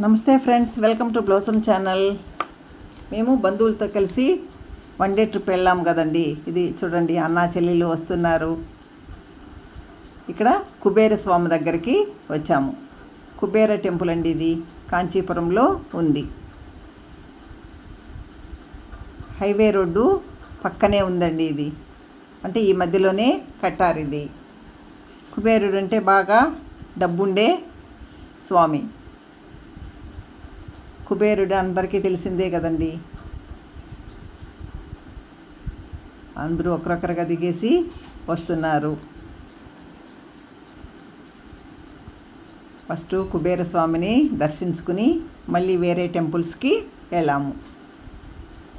నమస్తే friends welcome to blossom channel. మేము బంధువులతో కలిసి వన్ డే ట్రిప్ వెళ్ళాం కదండి. ఇది చూడండి అన్నా చెల్లెలు వస్తున్నారు. ఇక్కడ కుబేర స్వామి దగ్గరికి వచ్చాము. కుబేర టెంపుల్ అండి ఇది. కాంచీపురంలో ఉంది. హైవే రోడ్డు పక్కనే ఉందండి ఇది. అంటే ఈ మధ్యలోనే కట్టారు ఇది. కుబేరుడు అంటే బాగా డబ్బుండే స్వామి. కుబేరుడు అందరికీ తెలిసిందే కదండి. అందరూ ఒకరొకరుగా దిగేసి వస్తున్నారు. ఫస్ట్ కుబేర స్వామిని దర్శించుకుని మళ్ళీ వేరే టెంపుల్స్కి వెళ్ళాము.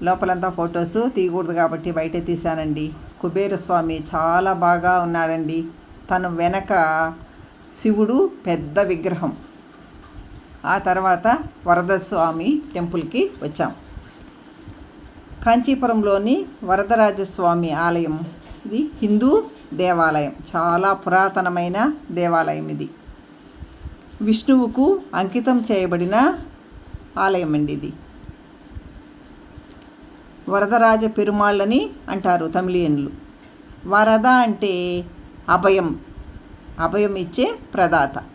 లోపలంతా ఫొటోస్ తీయకూడదు కాబట్టి బయటే తీశానండి. కుబేర స్వామి చాలా బాగా ఉన్నాడండి. తన వెనక శివుడు పెద్ద విగ్రహం. ఆ తర్వాత వరదస్వామి టెంపుల్కి వచ్చాం. కాంచీపురంలోని వరదరాజస్వామి ఆలయం ఇది హిందూ దేవాలయం. చాలా పురాతనమైన దేవాలయం ఇది. విష్ణువుకు అంకితం చేయబడిన ఆలయం అండి ఇది. వరదరాజ పెరుమాళ్ళని అంటారు తమిళియన్లు. వరద అంటే అభయం. అభయం ఇచ్చే ప్రదాత.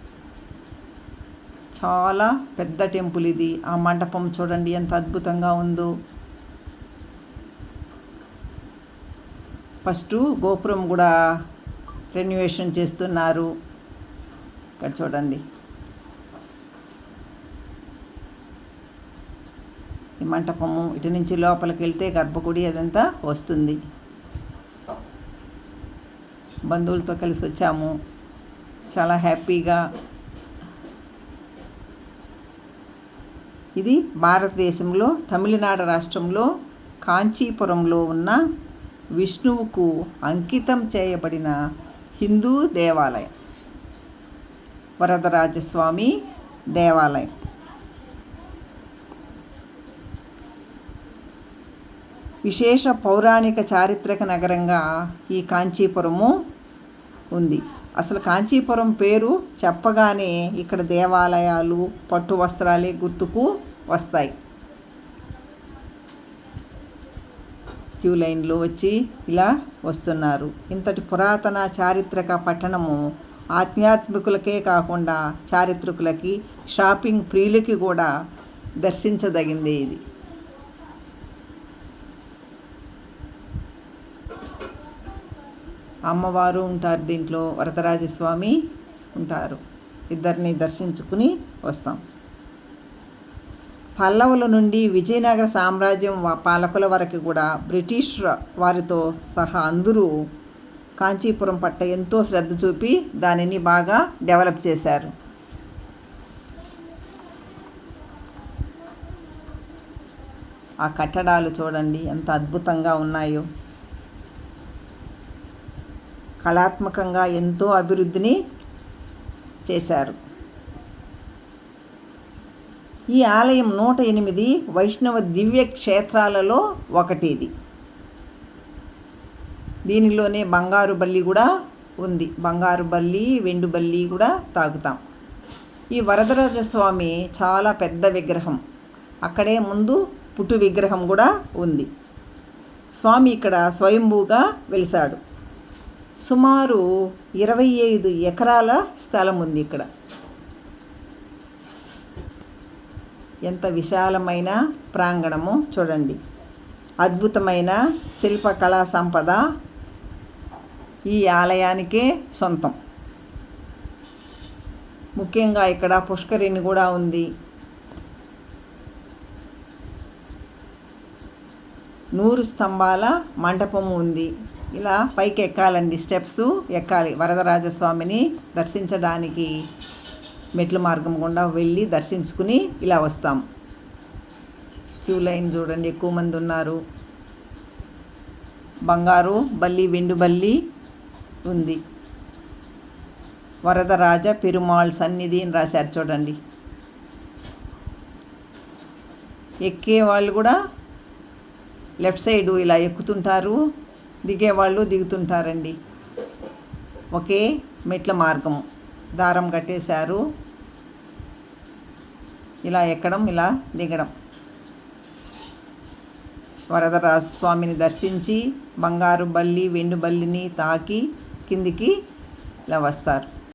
చాలా పెద్ద టెంపుల్ ఇది. ఆ మండపం చూడండి ఎంత అద్భుతంగా ఉందో. ఫస్ట్ గోపురం కూడా రెన్యువేషన్ చేస్తున్నారు. ఇక్కడ చూడండి. ఈ మంటపము ఇటు నుంచి లోపలికి వెళ్తే గర్భగుడి అదంతా వస్తుంది. బంధువులతో కలిసి వచ్చాము. చాలా హ్యాపీగా ఇది భారతదేశంలో తమిళనాడు రాష్ట్రంలో కాంచీపురంలో ఉన్న విష్ణువుకు అంకితం చేయబడిన హిందూ దేవాలయం. వరదరాజస్వామి దేవాలయం. విశేష పౌరాణిక చారిత్రక నగరంగా ఈ కాంచీపురము ఉంది. అసలు కాంచీపురం పేరు చెప్పగానే ఇక్కడ దేవాలయాలు పట్టు వస్త్రాలే గుర్తుకు వస్తాయి. క్యూ లైన్లో వచ్చి ఇలా వస్తున్నారు. ఇంతటి పురాతన చారిత్రక పట్టణము ఆధ్యాత్మికులకే కాకుండా చారిత్రకులకి షాపింగ్ ప్రియులకి కూడా దర్శించదగింది ఇది. అమ్మవారు ఉంటారు దీంట్లో వరదరాజస్వామి ఉంటారు. ఇద్దరిని దర్శించుకుని వస్తాం. పల్లవుల నుండి విజయనగర సామ్రాజ్యం పాలకుల వరకు కూడా బ్రిటిష్ వారితో సహా అందరూ కాంచీపురం పట్ల ఎంతో శ్రద్ధ చూపి దానిని బాగా డెవలప్ చేశారు. ఆ కట్టడాలు చూడండి ఎంత అద్భుతంగా ఉన్నాయో. కళాత్మకంగా ఎంతో అభివృద్ధిని చేశారు. ఈ ఆలయం నూట ఎనిమిది వైష్ణవ దివ్య క్షేత్రాలలో ఒకటి ఇది దీనిలోనే బంగారు బల్లి కూడా ఉంది. బంగారు బల్లి వెండు బల్లి కూడా తాగుతాం. ఈ వరదరాజస్వామి చాలా పెద్ద విగ్రహం. అక్కడే ముందు పుట్టు విగ్రహం కూడా ఉంది. స్వామి ఇక్కడ స్వయంభూగా వెలిశాడు. సుమారు ఇరవై ఐదు ఎకరాల స్థలం ఉంది ఇక్కడ. ఎంత విశాలమైన ప్రాంగణము చూడండి. అద్భుతమైన శిల్పకళా సంపద ఈ ఆలయానికే సొంతం. ముఖ్యంగా ఇక్కడ పుష్కరిణి కూడా ఉంది. నూరు స్తంభాల మండపము ఉంది. ఇలా పైకి ఎక్కాలండి స్టెప్స్. ఎక్కాలి. వరదరాజస్వామిని దర్శించడానికి మెట్ల మార్గం గుండా వెళ్ళి దర్శించుకుని ఇలా వస్తాం. క్యూ లైన్ చూడండి. ఎక్కువ మంది ఉన్నారు. బంగారు బల్లి వెండు బల్లి ఉంది. వరదరాజ పెరుమాళ్ సన్నిధి అని రాశారు చూడండి. ఎక్కే వాళ్ళు కూడా లెఫ్ట్ సైడు ఇలా ఎక్కుతుంటారు. దిగేవాళ్ళు దిగుతుంటారండి. ఒకే మెట్ల మార్గము దారం కట్టేశారు. ఇలా ఎక్కడం ఇలా దిగడం. వరదరాజ స్వామిని దర్శించి బంగారు బల్లి వెండు బల్లిని తాకి కిందికి ఇలా వస్తారు.